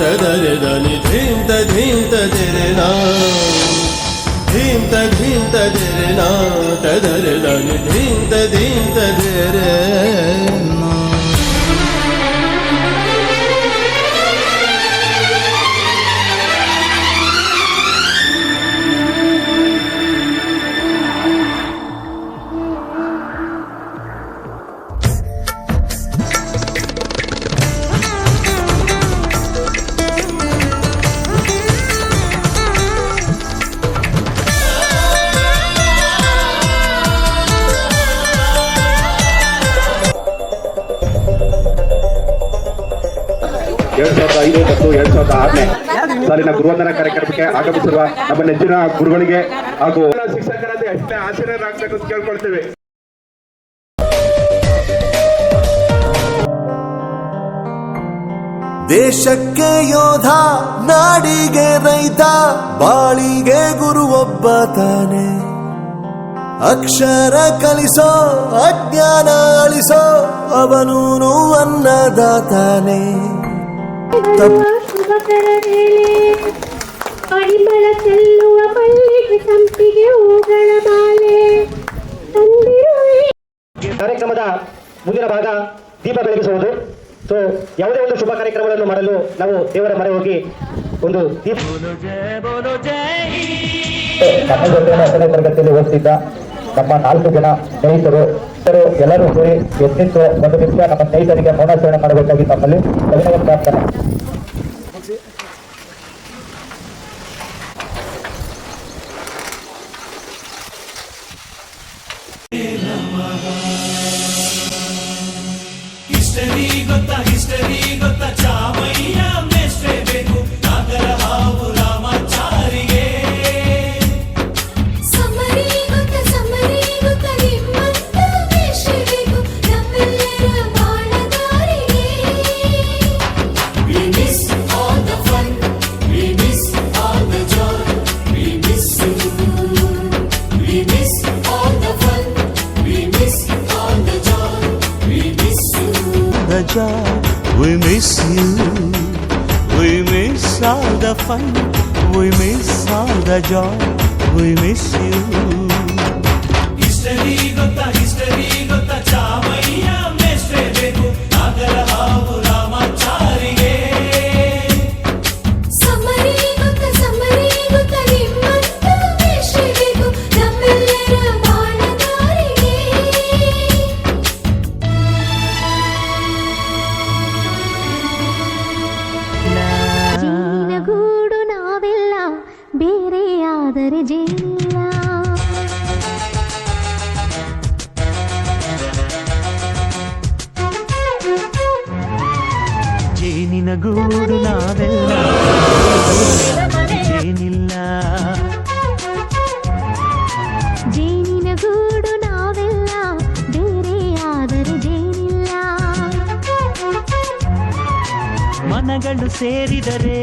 తదరి దని ధీం theme తరినా ధీం theme తరినా తదరి దని ధీం theme ಎರಡ್ ಸಾವಿರದ ಐದು ಮತ್ತು ಎರಡ್ ಸಾವಿರದ ಆರನೇ ಸಾಲಿನ ಗುರುವಂದನ ಕಾರ್ಯಕ್ರಮಕ್ಕೆ ಆಗಮಿಸಿರುವ ನಮ್ಮ ನೆಚ್ಚಿನ ಗುರುಗಳಿಗೆ ಹಾಗೂ ಶಿಕ್ಷಕರಲ್ಲಿ ಅಷ್ಟೇ ಆಶೀರ್ವಾದರಾಗಬೇಕು ಅಂತ ದೇಶಕ್ಕೆ ಯೋಧ, ನಾಡಿಗೆ ರೈತ, ಬಾಳಿಗೆ ಗುರು ಒಬ್ಬ ತಾನೆ. ಅಕ್ಷರ ಕಲಿಸೋ, ಅಜ್ಞಾನ ಅಳಿಸೋ, ಅವನೂನು ಅನ್ನದಾತಾನೆ. ಪರಿಮಳ ಚೆಲ್ಲುವ ಮಲ್ಲಿಗೆ ಸಂಪಿಗೆ ಹೂಗಳ ಮಾಲೆ ಕಾರ್ಯಕ್ರಮದ ಮುಂದಿನ ಭಾಗ ದೀಪ ಬೆಳಗಿಸುವುದು. ಸೊ ಯಾವುದೇ ಒಂದು ಶುಭ ಕಾರ್ಯಕ್ರಮಗಳನ್ನು ಮಾಡಲು ನಾವು ದೇವರ ಮನೆ ಹೋಗಿ ಒಂದು ದೀಪ ತರಗತಿಯಲ್ಲಿ ಓದ್ತಿದ್ದ ನಮ್ಮ ನಾಲ್ಕು ಜನ ಸ್ನೇಹಿತರು ಎಲ್ಲರೂ ಸೇರಿ ಎದ್ದಿತ್ತು ಒಂದು ನಿಮಿಷ ನಮ್ಮ ಸ್ನೇಹಿತರಿಗೆ ಮೌನಾಚರಣೆ ಮಾಡಬೇಕಾಗಿ ತಮ್ಮಲ್ಲಿ ಅಭಿನವ ಪ್ರಾರ್ಥನೆ. ಸಮರಿ Africa, we miss you. We miss all the fun, we miss all the joy, we miss you. Easter Eve, ಜೇನಿಲ್ಲ ಜೇನಿನ ಗೂಡು ನಾವೆಲ್ಲ. ಜೇನಿಲ್ಲ. ಜೇನಿನ ಗೂಡು ನಾವೆಲ್ಲ ಬೇರೆಯಾದರೆ ಜೇನಿಲ್ಲ. ಮನಗಳು ಸೇರಿದರೆ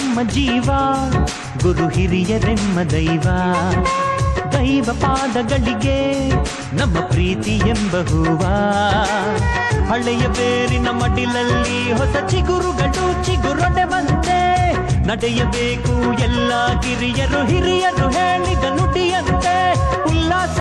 ನಮ್ಮ ಜೀವ, ಗುರು ಹಿರಿಯರೆಮ್ಮ ದೈವ. ದೈವ ಪಾದಗಳಿಗೆ ನಮ್ಮ ಪ್ರೀತಿ ಎಂಬ ಹೂವ. ಹಳೆಯ ಬೇರಿನ ಮಡಿಲಲ್ಲಿ ಹೊಸ ಚಿಗುರುಗಳು ಚಿಗುರೊಡೆ ಬಂತೆ ನಡೆಯಬೇಕು. ಎಲ್ಲ ಕಿರಿಯರು ಹಿರಿಯರು ಹೇಳಿದ ನುಡಿಯಂತೆ. ಉಲ್ಲಾಸ